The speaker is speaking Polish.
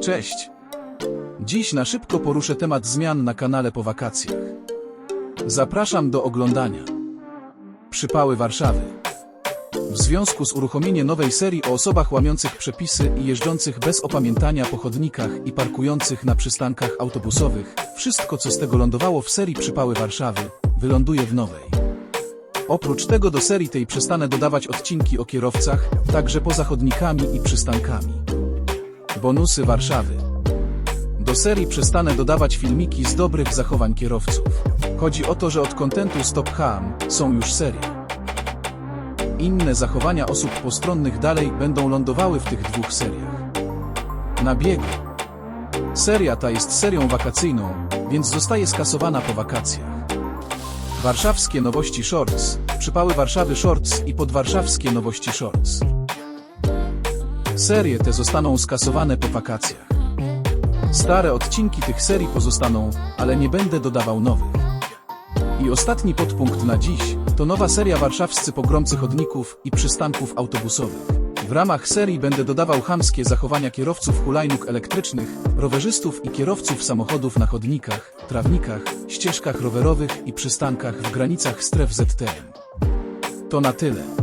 Cześć! Dziś na szybko poruszę temat zmian na kanale po wakacjach. Zapraszam do oglądania. Przypały Warszawy. W związku z uruchomieniem nowej serii o osobach łamiących przepisy i jeżdżących bez opamiętania po chodnikach i parkujących na przystankach autobusowych, wszystko co z tego lądowało w serii Przypały Warszawy, wyląduje w nowej. Oprócz tego do serii tej przestanę dodawać odcinki o kierowcach, także poza chodnikami i przystankami. Bonusy Warszawy. Do serii przestanę dodawać filmiki z dobrych zachowań kierowców. Chodzi o to, że od kontentu Stop Ham są już serie. Inne zachowania osób postronnych dalej będą lądowały w tych dwóch seriach. Na biegu. Seria ta jest serią wakacyjną, więc zostaje skasowana po wakacjach. Warszawskie nowości Shorts, przypały Warszawy Shorts i podwarszawskie nowości Shorts. Serie te zostaną skasowane po wakacjach. Stare odcinki tych serii pozostaną, ale nie będę dodawał nowych. I ostatni podpunkt na dziś to nowa seria warszawscy pogromcy chodników i przystanków autobusowych. W ramach serii będę dodawał chamskie zachowania kierowców hulajnóg elektrycznych, rowerzystów i kierowców samochodów na chodnikach, trawnikach, ścieżkach rowerowych i przystankach w granicach stref ZTM. To na tyle.